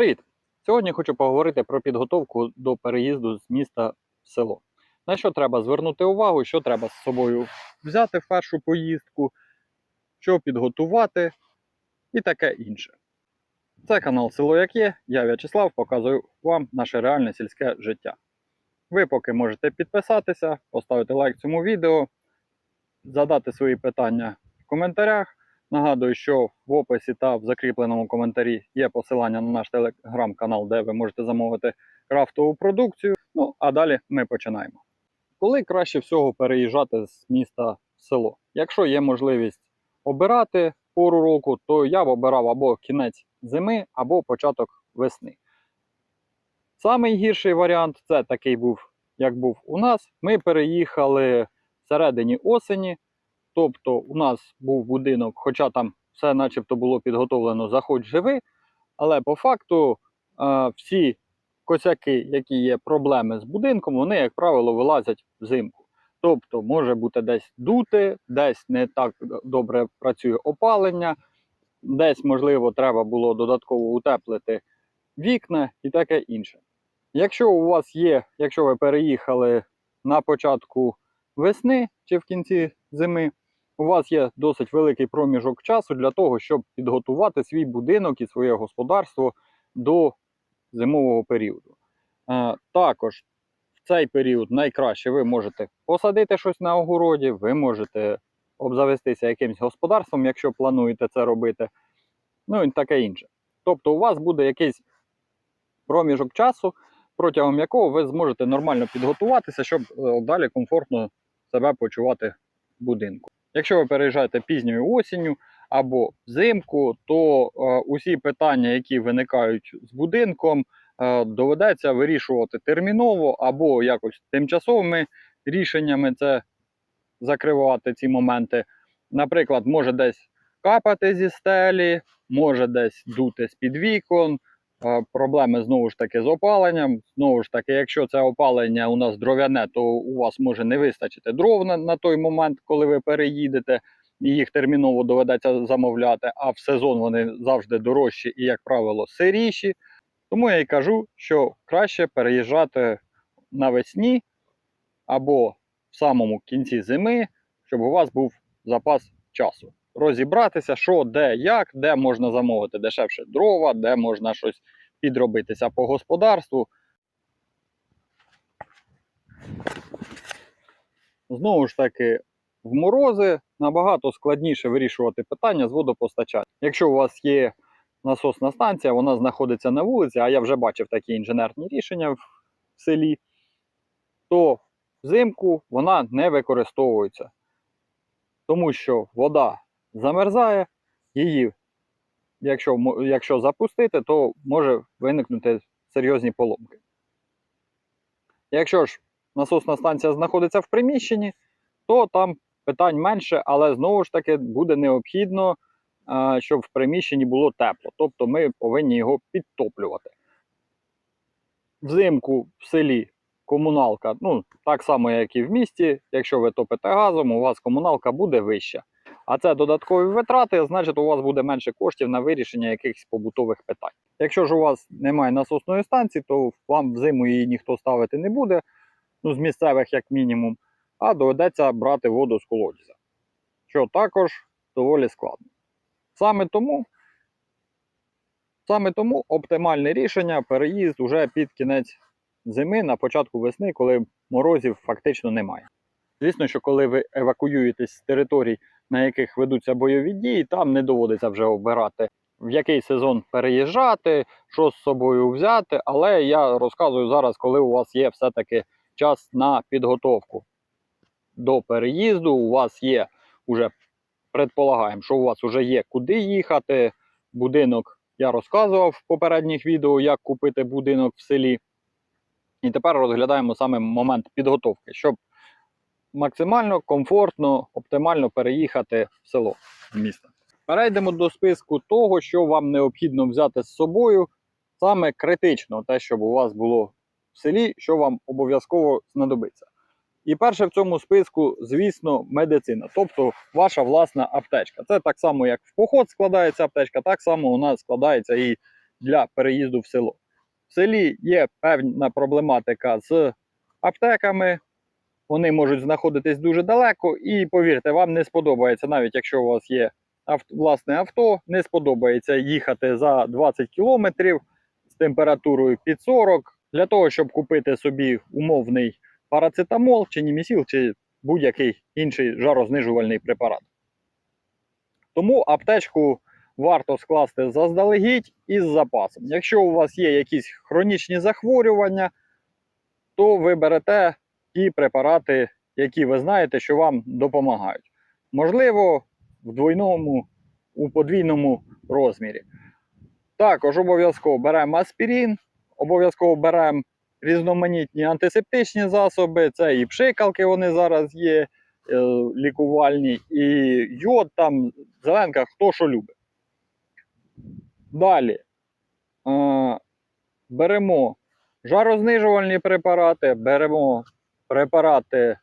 Привіт! Сьогодні хочу поговорити про підготовку до переїзду з міста в село. На що треба звернути увагу, що треба з собою взяти в першу поїздку, що підготувати і таке інше. Це канал Село Як Є. Я В'ячеслав, показую вам наше реальне сільське життя. Ви поки можете підписатися, поставити лайк цьому відео, задати свої питання в коментарях. Нагадую, що в описі та в закріпленому коментарі є посилання на наш телеграм-канал, де ви можете замовити крафтову продукцію. Ну, а далі ми починаємо. Коли краще всього переїжджати з міста в село? Якщо є можливість обирати пору року, то я б обирав або кінець зими, або початок весни. Самий гірший варіант це такий був, як був у нас. Ми переїхали всередині осені. Тобто у нас був будинок, хоча там все начебто було підготовлено заходь живи, але по факту е, всі косяки, які є проблеми з будинком, вони, як правило, вилазять взимку. Тобто може бути десь дути, десь не так добре працює опалення, десь, можливо, треба було додатково утеплити вікна і таке інше. Якщо у вас є, якщо ви переїхали на початку весни чи в кінці зими, у вас є досить великий проміжок часу для того, щоб підготувати свій будинок і своє господарство до зимового періоду. Е, також в цей період найкраще ви можете посадити щось на огороді, ви можете обзавестися якимось господарством, якщо плануєте це робити, ну і таке інше. Тобто у вас буде якийсь проміжок часу, протягом якого ви зможете нормально підготуватися, щоб е, далі комфортно себе почувати в будинку. Якщо ви переїжджаєте пізньою осінню або взимку, то е, усі питання, які виникають з будинком, е, доведеться вирішувати терміново або якось тимчасовими рішеннями це закривати ці моменти. Наприклад, може десь капати зі стелі, може десь дути з-під вікон. Проблеми знову ж таки з опаленням. Знову ж таки, якщо це опалення у нас дров'яне, то у вас може не вистачити дров на, на той момент, коли ви переїдете, і їх терміново доведеться замовляти. А в сезон вони завжди дорожчі і, як правило, сиріші. Тому я і кажу, що краще переїжджати навесні або в самому кінці зими, щоб у вас був запас часу. Розібратися, що, де, як, де можна замовити дешевше дрова, де можна щось підробитися по господарству. Знову ж таки, в морози набагато складніше вирішувати питання з водопостачанням. Якщо у вас є насосна станція, вона знаходиться на вулиці, а я вже бачив такі інженерні рішення в селі, то взимку вона не використовується. Тому що вода замерзає, її, якщо, якщо запустити, то може виникнути серйозні поломки. Якщо ж насосна станція знаходиться в приміщенні, то там питань менше, але знову ж таки буде необхідно, щоб в приміщенні було тепло. Тобто ми повинні його підтоплювати. Взимку в селі комуналка, ну так само, як і в місті. Якщо ви топите газом, у вас комуналка буде вища. А це додаткові витрати, значить, у вас буде менше коштів на вирішення якихось побутових питань. Якщо ж у вас немає насосної станції, то вам взиму її ніхто ставити не буде, ну з місцевих як мінімум, а доведеться брати воду з колодязя, що також доволі складно. Саме тому, саме тому оптимальне рішення переїзд уже під кінець зими на початку весни, коли морозів фактично немає. Звісно, що коли ви евакуюєтесь з територій, на яких ведуться бойові дії, там не доводиться вже обирати, в який сезон переїжджати, що з собою взяти. Але я розказую зараз, коли у вас є все-таки час на підготовку до переїзду. У вас є уже, предполагаємо, що у вас вже є куди їхати. Будинок я розказував в попередніх відео, як купити будинок в селі. І тепер розглядаємо саме момент підготовки, щоб максимально комфортно, оптимально переїхати в село в місто. Перейдемо до списку того, що вам необхідно взяти з собою. Саме критично те, щоб у вас було в селі, що вам обов'язково знадобиться. І перше в цьому списку, звісно, медицина, тобто ваша власна аптечка. Це так само, як в поход складається аптечка, так само у нас складається і для переїзду в село. В селі є певна проблематика з аптеками. Вони можуть знаходитись дуже далеко, і повірте, вам не сподобається, навіть якщо у вас є власне авто, не сподобається їхати за 20 кілометрів з температурою під 40 для того, щоб купити собі умовний парацетамол чи німісіл, чи будь-який інший жарознижувальний препарат. Тому аптечку варто скласти заздалегідь із запасом. Якщо у вас є якісь хронічні захворювання, то ви берете ті препарати, які ви знаєте, що вам допомагають. Можливо, в двойному, у подвійному розмірі. Також обов'язково беремо аспірин, обов'язково беремо різноманітні антисептичні засоби, це і пшикалки вони зараз є, е, лікувальні, і йод, там, зеленка, хто що любить. Далі е, беремо жарознижувальні препарати, беремо препарати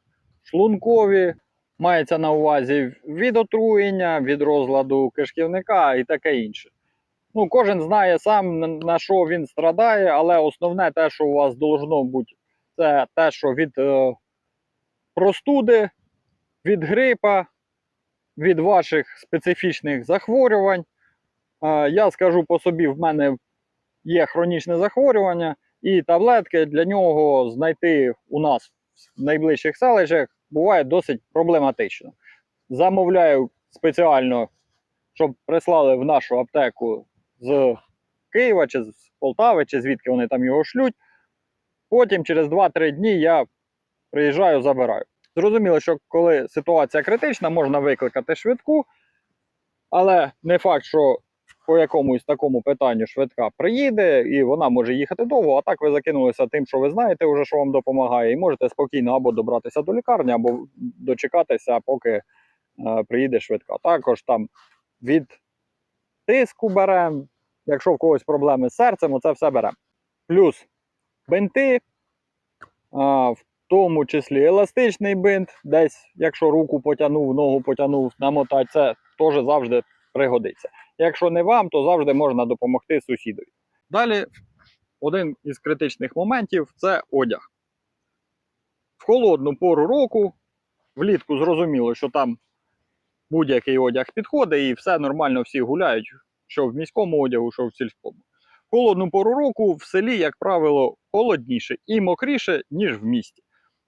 шлункові, мається на увазі від отруєння, від розладу кишківника і таке інше. Ну, кожен знає сам на- що він страдає, але основне те, що у вас должно бути, це те, що від е, простуди, від грипа, від ваших специфічних захворювань. Е, я скажу по собі, в мене є хронічне захворювання, і таблетки для нього знайти у нас в найближчих селищах буває досить проблематично. Замовляю спеціально, щоб прислали в нашу аптеку з Києва чи з Полтави, чи звідки вони там його шлють. Потім через 2-3 дні я приїжджаю, забираю. Зрозуміло, що коли ситуація критична, можна викликати швидку, але не факт, що по якомусь такому питанню швидка приїде, і вона може їхати довго, а так ви закинулися тим, що ви знаєте, вже що вам допомагає, і можете спокійно або добратися до лікарні, або дочекатися, поки е, приїде швидка. Також там від тиску беремо, якщо в когось проблеми з серцем, оце все беремо. Плюс бинти, а, в тому числі еластичний бинт, десь, якщо руку потягнув, ногу потягнув, намотати, це теж завжди пригодиться. Якщо не вам, то завжди можна допомогти сусідові. Далі, один із критичних моментів це одяг. В холодну пору року, влітку зрозуміло, що там будь-який одяг підходить і все нормально, всі гуляють, що в міському одягу, що в сільському. В холодну пору року в селі, як правило, холодніше і мокріше, ніж в місті.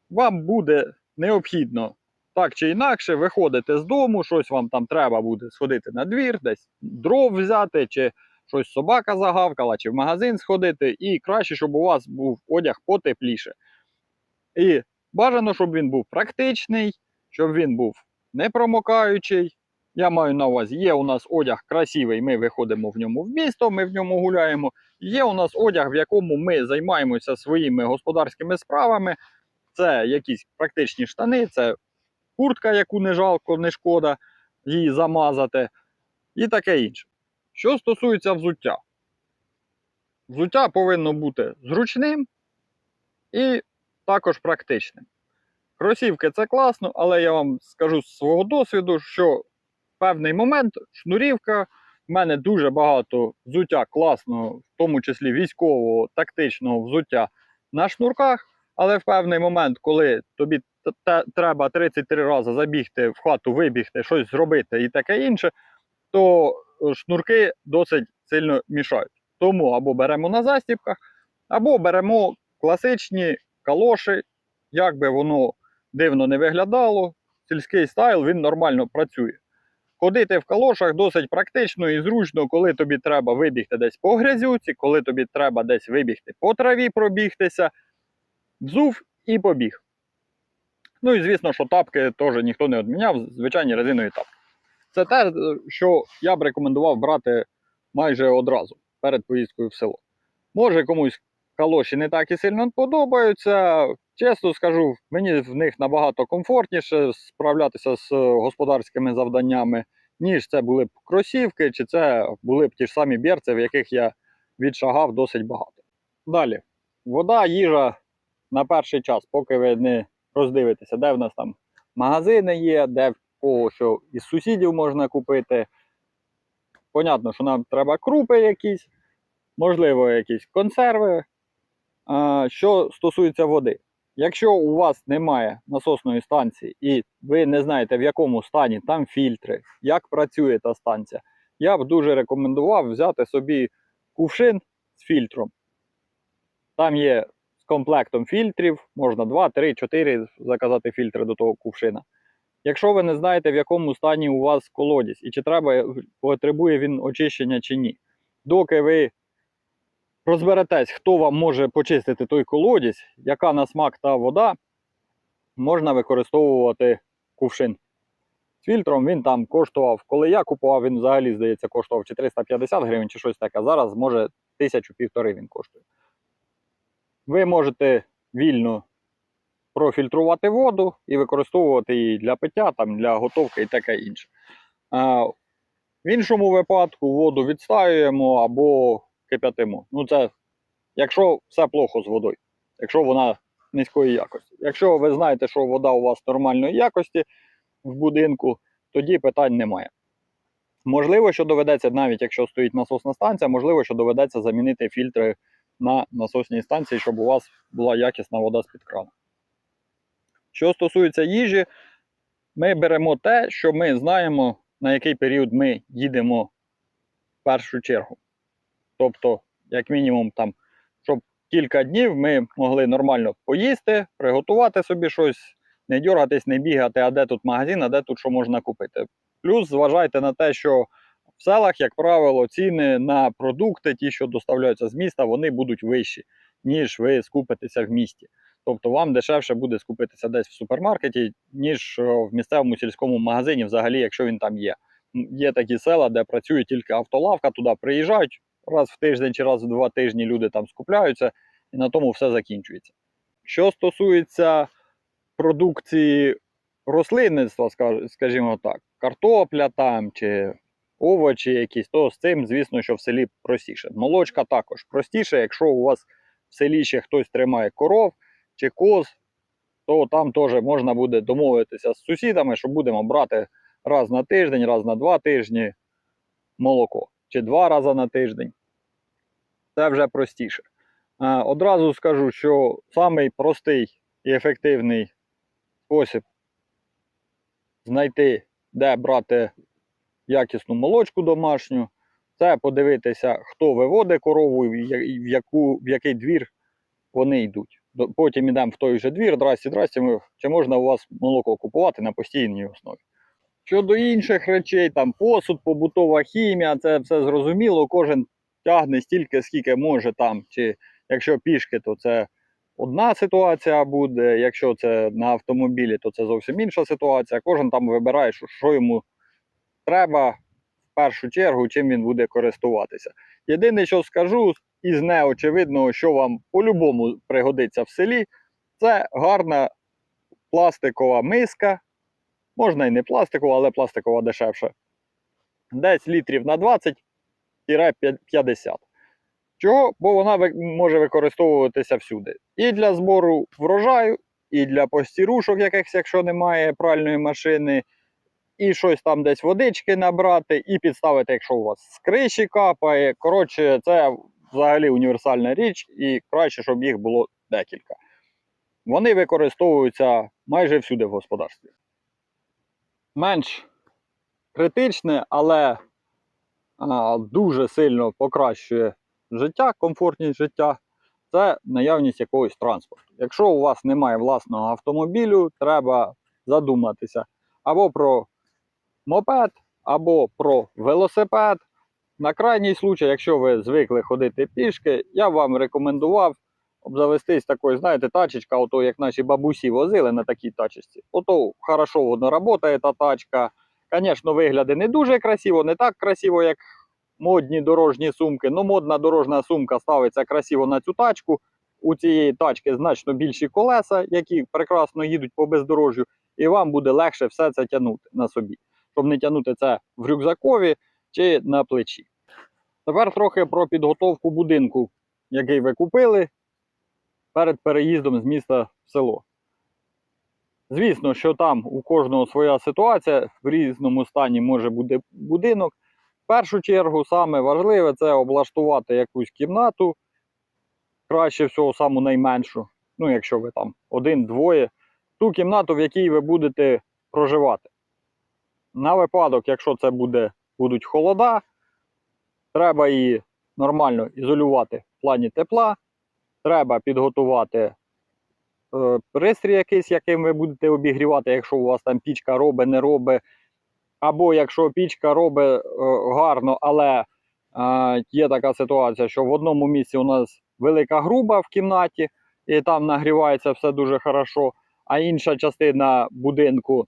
Вам буде необхідно так чи інакше виходити з дому, щось вам там треба буде сходити на двір, десь дров взяти, чи щось собака загавкала, чи в магазин сходити, і краще, щоб у вас був одяг потепліше. І бажано, щоб він був практичний, щоб він був не промокаючий. Я маю на увазі, є у нас одяг красивий, ми виходимо в ньому в місто, ми в ньому гуляємо. Є у нас одяг, в якому ми займаємося своїми господарськими справами. Це якісь практичні штани, це куртка, яку не жалко, не шкода її замазати, і таке інше. Що стосується взуття, взуття повинно бути зручним і також практичним. Кросівки це класно, але я вам скажу з свого досвіду, що в певний момент шнурівка, в мене дуже багато взуття класного, в тому числі військового, тактичного взуття на шнурках. Але в певний момент, коли тобі треба 33 рази забігти в хату, вибігти, щось зробити і таке інше, то е, шнурки досить сильно мішають. Тому або беремо на застібках, або беремо класичні калоші, як би воно дивно не виглядало, сільський стайл він нормально працює. Ходити в калошах досить практично і зручно, коли тобі треба вибігти десь по грязюці, коли тобі треба десь вибігти по траві пробігтися, взув і побіг. Ну і звісно, що тапки теж ніхто не відміняв, звичайні резинові тапки. Це те, що я б рекомендував брати майже одразу перед поїздкою в село. Може комусь калоші не так і сильно подобаються. Чесно скажу, мені в них набагато комфортніше справлятися з господарськими завданнями, ніж це були б кросівки, чи це були б ті ж самі берці, в яких я відшагав досить багато. Далі, вода, їжа на перший час, поки ви не роздивитеся, де в нас там магазини є, де в кого що із сусідів можна купити. Понятно, що нам треба крупи якісь. можливо, якісь консерви. Що стосується води, якщо у вас немає насосної станції і ви не знаєте, в якому стані там фільтри, як працює та станція, я б дуже рекомендував взяти собі кувшин з фільтром. Там є комплектом фільтрів, можна 2, 3, 4 заказати фільтри до того кувшина. Якщо ви не знаєте, в якому стані у вас колодязь і чи треба, потребує він очищення чи ні, доки ви розберетесь, хто вам може почистити той колодязь, яка на смак та вода, можна використовувати кувшин. З фільтром він там коштував, коли я купував, він взагалі, здається, коштував чи 350 гривень, чи щось таке. Зараз може тисячу півтори він коштує. Ви можете вільно профільтрувати воду і використовувати її для пиття, там, для готовки і таке інше. А, в іншому випадку воду відстаюємо або кип'ятимо. Ну, це якщо все плохо з водою, якщо вона низької якості. Якщо ви знаєте, що вода у вас нормальної якості в будинку, тоді питань немає. Можливо, що доведеться, навіть якщо стоїть насосна станція, можливо, що доведеться замінити фільтри на насосній станції, щоб у вас була якісна вода з-під крану. Що стосується їжі, ми беремо те, що ми знаємо, на який період ми їдемо в першу чергу. Тобто, як мінімум, там, щоб кілька днів ми могли нормально поїсти, приготувати собі щось, не дергатись, не бігати, а де тут магазин, а де тут що можна купити. Плюс зважайте на те, що в селах, як правило, ціни на продукти, ті, що доставляються з міста, вони будуть вищі, ніж ви скупитеся в місті. Тобто вам дешевше буде скупитися десь в супермаркеті, ніж в місцевому сільському магазині, взагалі, якщо він там є. Є такі села, де працює тільки автолавка, туди приїжджають раз в тиждень чи раз в два тижні люди там скупляються, і на тому все закінчується. Що стосується продукції рослинництва, скажімо так, картопля там чи овочі якісь, то з цим, звісно, що в селі простіше. Молочка також простіше, якщо у вас в селі ще хтось тримає коров чи коз, то там теж можна буде домовитися з сусідами, що будемо брати раз на тиждень, раз на два тижні молоко, чи два рази на тиждень. Це вже простіше. Одразу скажу, що самий простий і ефективний спосіб знайти, де брати якісну молочку домашню, це подивитися, хто виводить корову в яку, в який двір вони йдуть. Потім йдемо в той же двір, здрасті, здрасті, чи можна у вас молоко купувати на постійній основі. Щодо інших речей, там посуд, побутова хімія, це все зрозуміло. Кожен тягне стільки, скільки може там. Чи якщо пішки, то це одна ситуація буде. Якщо це на автомобілі, то це зовсім інша ситуація. Кожен там вибирає, що йому треба в першу чергу, чим він буде користуватися. Єдине, що скажу із неочевидного, що вам по-любому пригодиться в селі, це гарна пластикова миска. Можна і не пластикова, але пластикова дешевше. Десь літрів на 20-50. Чого? Бо вона може використовуватися всюди. І для збору врожаю, і для постірушок якихось, якщо немає пральної машини, і щось там десь водички набрати, і підставити, якщо у вас з криші капає. Коротше, це взагалі універсальна річ, і краще, щоб їх було декілька. Вони використовуються майже всюди в господарстві. Менш критичне, але а, дуже сильно покращує життя, комфортність життя. Це наявність якогось транспорту. Якщо у вас немає власного автомобілю, треба задуматися або про мопед, або про велосипед. На крайній случай, якщо ви звикли ходити пішки, я вам рекомендував обзавестись такою, знаєте, тачечка, ото як наші бабусі возили на такій тачечці. Ото хорошо воно працює та тачка. Звісно, вигляди не дуже красиво, не так красиво, як модні дорожні сумки. Ну, модна дорожня сумка ставиться красиво на цю тачку. У цієї тачки значно більші колеса, які прекрасно їдуть по бездорожжю, і вам буде легше все це тягнути на собі, щоб не тягнути це в рюкзакові чи на плечі. Тепер трохи про підготовку будинку, який ви купили перед переїздом з міста в село. Звісно, що там у кожного своя ситуація, в різному стані може бути будинок. В першу чергу саме важливе це облаштувати якусь кімнату. Краще всього саму найменшу. Ну, якщо ви там один-двоє, ту кімнату, в якій ви будете проживати. На випадок, якщо це буде, будуть холода, треба її нормально ізолювати в плані тепла. Треба підготувати е, пристрій якийсь, яким ви будете обігрівати, якщо у вас там пічка робить, не робить. Або якщо пічка робить е, гарно, але е, є така ситуація, що в одному місці у нас велика груба в кімнаті, і там нагрівається все дуже хорошо, а інша частина будинку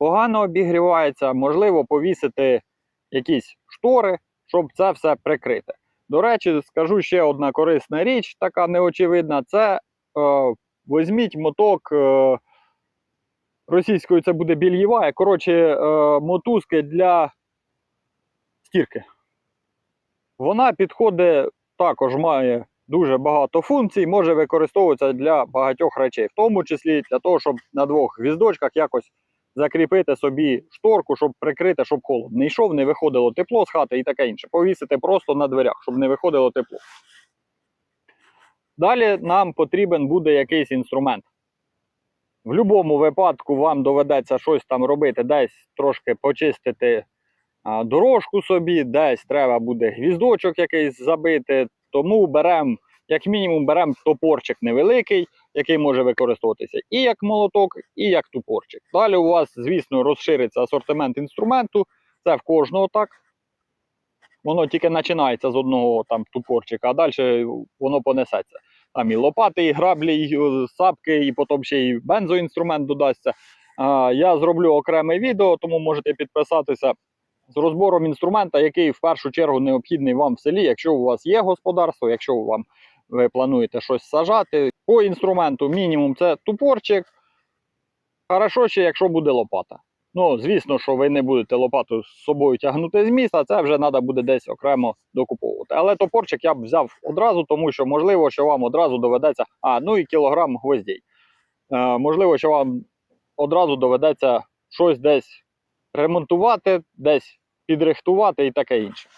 погано обігрівається, можливо, повісити якісь штори, щоб це все прикрити. До речі, скажу ще одна корисна річ, така неочевидна: це е, візьміть моток. Е, Російською це буде більєва. Коротше, е, мотузки для стірки. Вона підходить, також має дуже багато функцій, може використовуватися для багатьох речей, в тому числі для того, щоб на двох гвіздочках якось закріпити собі шторку, щоб прикрити, щоб холод не йшов, не виходило тепло з хати і таке інше. Повісити просто на дверях, щоб не виходило тепло. Далі нам потрібен буде якийсь інструмент. В будь-якому випадку вам доведеться щось там робити, десь трошки почистити дорожку собі, десь треба буде гвіздочок якийсь забити. Тому беремо, як мінімум, беремо топорчик невеликий, який може використовуватися і як молоток, і як топорчик. Далі у вас, звісно, розшириться асортимент інструменту. Це в кожного так. Воно тільки починається з одного там топорчика, а далі воно понесеться. Там і лопати, і граблі, і е, сапки, і потім ще і бензоінструмент додасться. А, Я зроблю окреме відео, тому можете підписатися з розбором інструмента, який в першу чергу необхідний вам в селі, якщо у вас є господарство, якщо вам ви плануєте щось сажати. По інструменту мінімум це тупорчик. Хорошо ще, якщо буде лопата. Ну, звісно, що ви не будете лопату з собою тягнути з міста, це вже треба буде десь окремо докуповувати. Але топорчик я б взяв одразу, тому що можливо, що вам одразу доведеться. А, ну і кілограм гвоздей. Е, можливо, що вам одразу доведеться щось десь ремонтувати, десь підрихтувати і таке інше.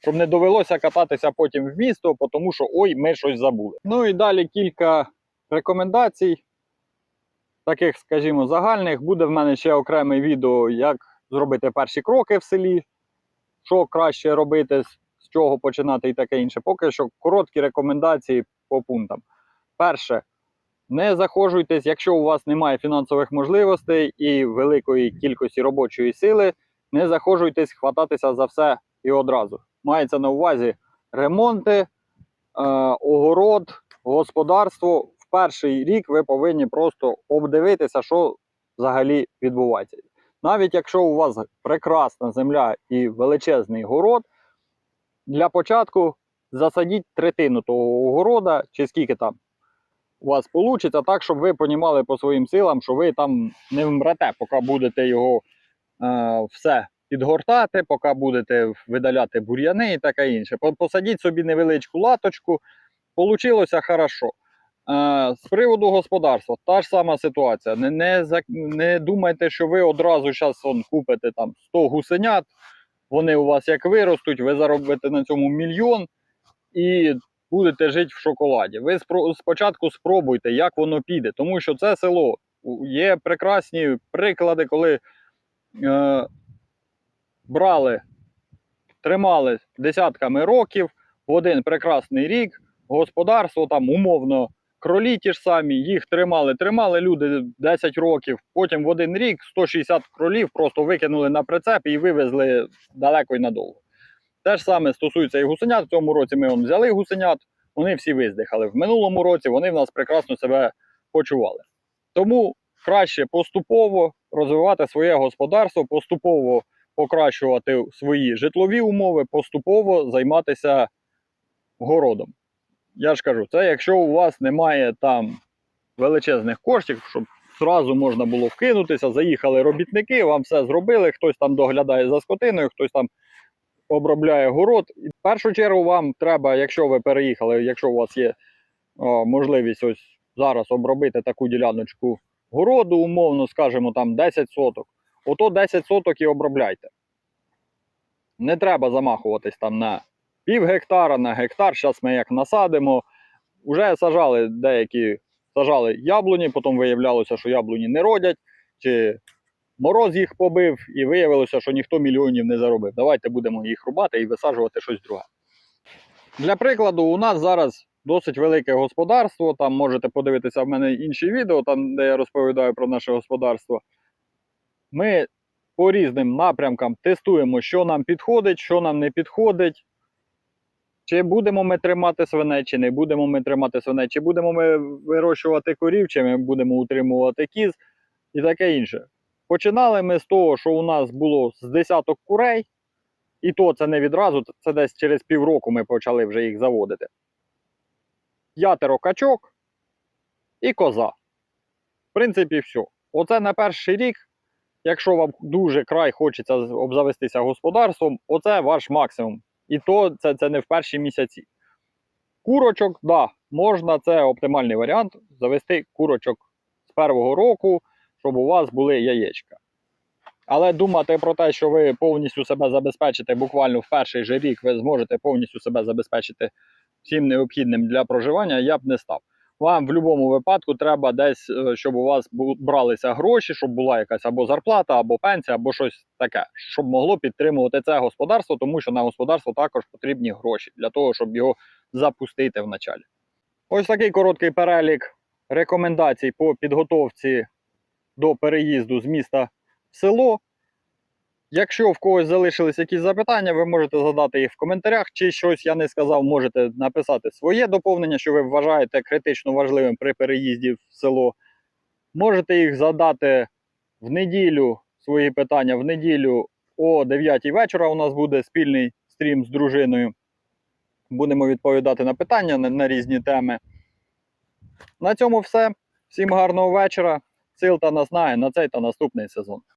Щоб не довелося кататися потім в місто, тому що ой, ми щось забули. Ну і далі кілька рекомендацій таких, скажімо, загальних. Буде в мене ще окреме відео, як зробити перші кроки в селі, що краще робити, з чого починати і таке інше. Поки що короткі рекомендації по пунктам. Перше, не заходжуйтесь, якщо у вас немає фінансових можливостей і великої кількості робочої сили, не заходжуйтесь хвататися за все і одразу. Мається на увазі ремонти, е, огород, господарство. В перший рік ви повинні просто обдивитися, що взагалі відбувається. Навіть якщо у вас прекрасна земля і величезний город, для початку засадіть третину того огорода, чи скільки там у вас вийде, так, щоб ви понімали по своїм силам, що ви там не вмрете, поки будете його е, все підгортати, поки будете видаляти бур'яни і таке інше. Посадіть собі невеличку латочку, получилося хорошо. Е, з приводу господарства, та ж сама ситуація. Не, не, не думайте, що ви одразу зараз купите там 100 гусенят, вони у вас як виростуть, ви заробите на цьому мільйон і будете жити в шоколаді. Ви спочатку спробуйте, як воно піде, тому що це село. Є прекрасні приклади, коли е, брали, тримали десятками років в один прекрасний рік, господарство там умовно. Кролі ті ж самі, їх тримали, тримали люди 10 років. Потім в один рік 160 кролів просто викинули на прицеп і вивезли далеко і надовго. Те ж саме стосується і гусенят. В цьому році ми он взяли гусенят, вони всі виздихали. В минулому році вони в нас прекрасно себе почували. Тому краще поступово розвивати своє господарство, поступово покращувати свої житлові умови, поступово займатися городом. Я ж кажу, це якщо у вас немає там величезних коштів, щоб зразу можна було вкинутися, заїхали робітники, вам все зробили, хтось там доглядає за скотиною, хтось там обробляє город. І в першу чергу вам треба, якщо ви переїхали, якщо у вас є о, можливість ось зараз обробити таку діляночку городу, умовно, скажімо, там 10 соток, ото 10 соток і обробляйте. Не треба замахуватись там на пів гектара, на гектар. Зараз ми як насадимо. Уже сажали деякі сажали яблуні, потім виявлялося, що яблуні не родять, чи мороз їх побив, і виявилося, що ніхто мільйонів не заробив. Давайте будемо їх рубати і висаджувати щось друге. Для прикладу, у нас зараз досить велике господарство. Там можете подивитися в мене інші відео, там, де я розповідаю про наше господарство. Ми по різним напрямкам тестуємо, що нам підходить, що нам не підходить. Чи будемо ми тримати свиней, чи не будемо ми тримати свиней, чи будемо ми вирощувати корів, чи ми будемо утримувати кіз і таке інше. Починали ми з того, що у нас було з десяток курей, і то це не відразу, це десь через півроку ми почали вже їх заводити. П'ятеро качок і коза. В принципі, все. Оце на перший рік, якщо вам дуже край хочеться обзавестися господарством, оце ваш максимум. І то це, це не в перші місяці. Курочок, да, можна, це оптимальний варіант. Завести курочок з першого року, щоб у вас були яєчка. Але думати про те, що ви повністю себе забезпечите буквально в перший же рік, ви зможете повністю себе забезпечити всім необхідним для проживання, я б не став. Вам в будь-якому випадку треба десь, е, щоб у вас бралися гроші, щоб була якась або зарплата, або пенсія, або щось таке, щоб могло підтримувати це господарство, тому що на господарство також потрібні гроші для того, щоб його запустити в началі. Ось такий короткий перелік рекомендацій по підготовці до переїзду з міста в село. Якщо в когось залишились якісь запитання, ви можете задати їх в коментарях, чи щось я не сказав, можете написати своє доповнення, що ви вважаєте критично важливим при переїзді в село. Можете їх задати в неділю, свої питання в неділю о 9 вечора. У нас буде спільний стрім з дружиною. Будемо відповідати на питання на, на різні теми. На цьому все. Всім гарного вечора. Сил та наснаги на цей та наступний сезон.